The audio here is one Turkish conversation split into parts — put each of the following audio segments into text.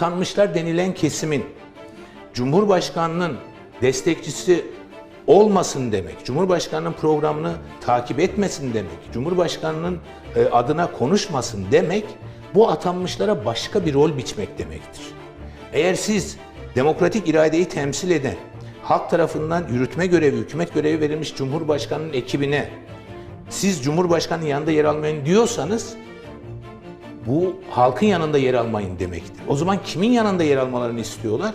atanmışlar denilen kesimin Cumhurbaşkanının destekçisi olmasın demek, Cumhurbaşkanının programını takip etmesin demek, Cumhurbaşkanının e, adına konuşmasın demek bu atanmışlara başka bir rol biçmek demektir. Eğer siz demokratik iradeyi temsil eden, halk tarafından yürütme görevi, hükümet görevi verilmiş Cumhurbaşkanının ekibine siz Cumhurbaşkanının yanında yer almayın diyorsanız bu halkın yanında yer almayın demektir. O zaman kimin yanında yer almalarını istiyorlar?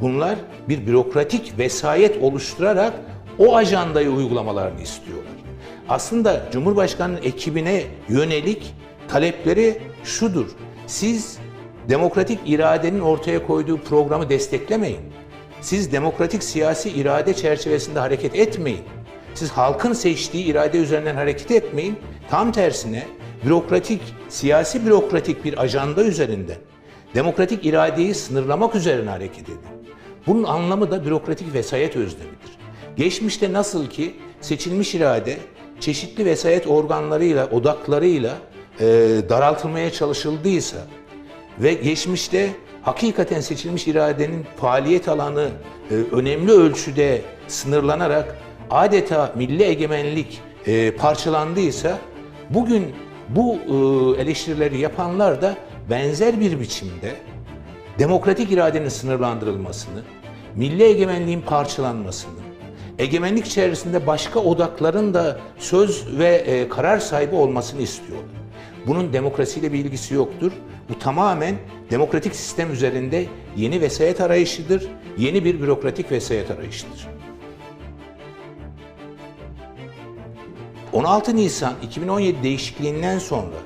Bunlar bir bürokratik vesayet oluşturarak o ajandayı uygulamalarını istiyorlar. Aslında Cumhurbaşkanı'nın ekibine yönelik talepleri şudur. Siz demokratik iradenin ortaya koyduğu programı desteklemeyin. Siz demokratik siyasi irade çerçevesinde hareket etmeyin. Siz halkın seçtiği irade üzerinden hareket etmeyin. Tam tersine bürokratik, siyasi bürokratik bir ajanda üzerinden demokratik iradeyi sınırlamak üzerine hareket edin. Bunun anlamı da bürokratik vesayet özlemidir. Geçmişte nasıl ki seçilmiş irade çeşitli vesayet organlarıyla, odaklarıyla e, daraltılmaya çalışıldıysa ve geçmişte hakikaten seçilmiş iradenin faaliyet alanı e, önemli ölçüde sınırlanarak adeta milli egemenlik e, parçalandıysa bugün bu e, eleştirileri yapanlar da benzer bir biçimde demokratik iradenin sınırlandırılmasını, milli egemenliğin parçalanmasını, egemenlik içerisinde başka odakların da söz ve e, karar sahibi olmasını istiyorlar. Bunun demokrasiyle bir ilgisi yoktur. Bu tamamen demokratik sistem üzerinde yeni vesayet arayışıdır, yeni bir bürokratik vesayet arayışıdır. 16 Nisan 2017 değişikliğinden sonra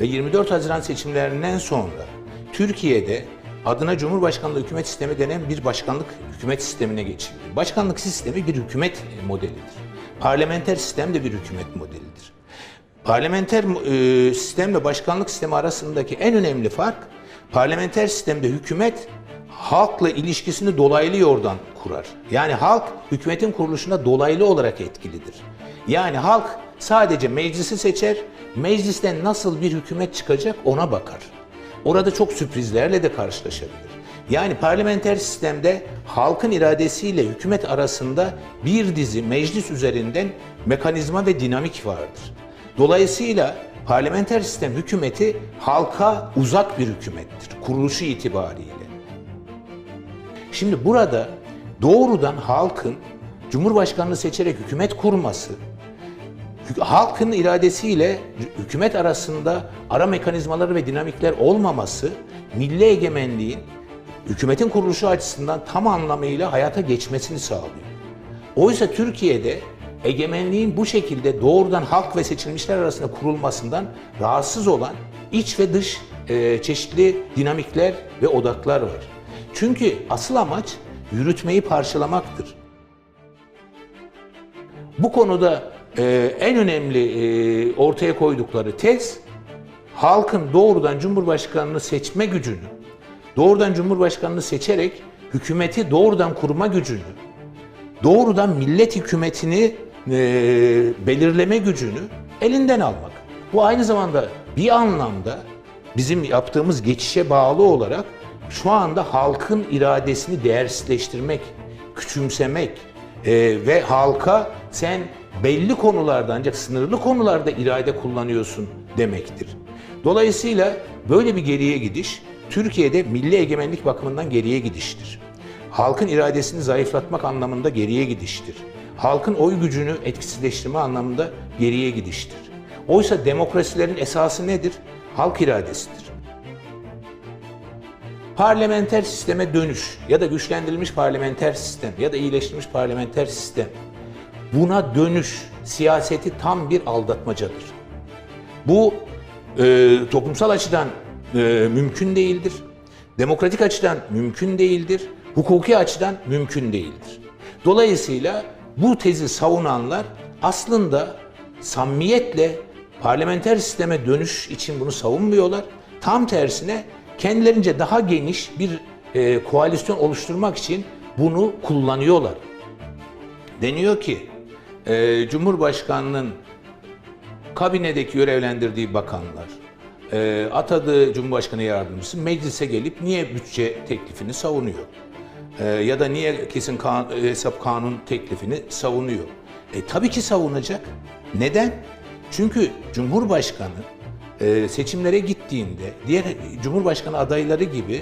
ve 24 Haziran seçimlerinden sonra Türkiye'de adına Cumhurbaşkanlığı hükümet sistemi denen bir başkanlık hükümet sistemine geçildi. Başkanlık sistemi bir hükümet modelidir. Parlamenter sistem de bir hükümet modelidir. Parlamenter e, sistemle başkanlık sistemi arasındaki en önemli fark parlamenter sistemde hükümet halkla ilişkisini dolaylı yoldan kurar. Yani halk hükümetin kuruluşuna dolaylı olarak etkilidir. Yani halk sadece meclisi seçer, meclisten nasıl bir hükümet çıkacak ona bakar. Orada çok sürprizlerle de karşılaşabilir. Yani parlamenter sistemde halkın iradesiyle hükümet arasında bir dizi meclis üzerinden mekanizma ve dinamik vardır. Dolayısıyla parlamenter sistem hükümeti halka uzak bir hükümettir kuruluşu itibariyle. Şimdi burada doğrudan halkın Cumhurbaşkanını seçerek hükümet kurması, halkın iradesiyle hükümet arasında ara mekanizmaları ve dinamikler olmaması milli egemenliğin hükümetin kuruluşu açısından tam anlamıyla hayata geçmesini sağlıyor. Oysa Türkiye'de egemenliğin bu şekilde doğrudan halk ve seçilmişler arasında kurulmasından rahatsız olan iç ve dış e, çeşitli dinamikler ve odaklar var. Çünkü asıl amaç yürütmeyi parçalamaktır. Bu konuda e, en önemli e, ortaya koydukları tez halkın doğrudan Cumhurbaşkanını seçme gücünü, doğrudan Cumhurbaşkanını seçerek hükümeti doğrudan kurma gücünü, doğrudan millet hükümetini e, belirleme gücünü elinden almak. Bu aynı zamanda bir anlamda bizim yaptığımız geçişe bağlı olarak şu anda halkın iradesini değersizleştirmek, küçümsemek e, ve halka sen belli konularda ancak sınırlı konularda irade kullanıyorsun demektir. Dolayısıyla böyle bir geriye gidiş Türkiye'de milli egemenlik bakımından geriye gidiştir. Halkın iradesini zayıflatmak anlamında geriye gidiştir. Halkın oy gücünü etkisizleştirme anlamında geriye gidiştir. Oysa demokrasilerin esası nedir? Halk iradesidir. Parlamenter sisteme dönüş ya da güçlendirilmiş parlamenter sistem ya da iyileştirilmiş parlamenter sistem buna dönüş siyaseti tam bir aldatmacadır. Bu e, toplumsal açıdan e, mümkün değildir. Demokratik açıdan mümkün değildir. Hukuki açıdan mümkün değildir. Dolayısıyla bu tezi savunanlar aslında samimiyetle parlamenter sisteme dönüş için bunu savunmuyorlar. Tam tersine kendilerince daha geniş bir e, koalisyon oluşturmak için bunu kullanıyorlar. Deniyor ki e, Cumhurbaşkanının kabinedeki görevlendirdiği bakanlar, e, atadığı Cumhurbaşkanı yardımcısı meclise gelip niye bütçe teklifini savunuyor? E, ya da niye kesin kan- hesap kanun teklifini savunuyor? E, tabii ki savunacak. Neden? Çünkü Cumhurbaşkanı e, seçimlere gittiğinde diğer Cumhurbaşkanı adayları gibi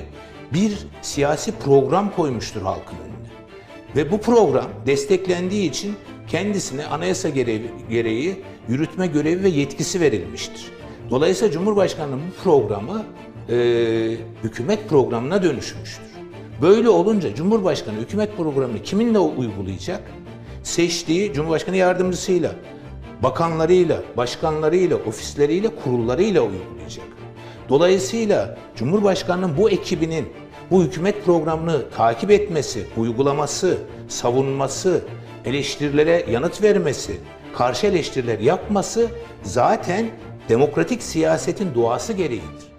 bir siyasi program koymuştur halkın önüne. Ve bu program desteklendiği için kendisine anayasa gereği, gereği yürütme görevi ve yetkisi verilmiştir. Dolayısıyla Cumhurbaşkanı'nın bu programı e, hükümet programına dönüşmüştür. Böyle olunca Cumhurbaşkanı hükümet programını kiminle uygulayacak? Seçtiği Cumhurbaşkanı yardımcısıyla, bakanlarıyla, başkanlarıyla, ofisleriyle, kurullarıyla uygulayacak. Dolayısıyla Cumhurbaşkanı'nın bu ekibinin bu hükümet programını takip etmesi, uygulaması, savunması, eleştirilere yanıt vermesi, karşı eleştiriler yapması zaten demokratik siyasetin doğası gereğidir.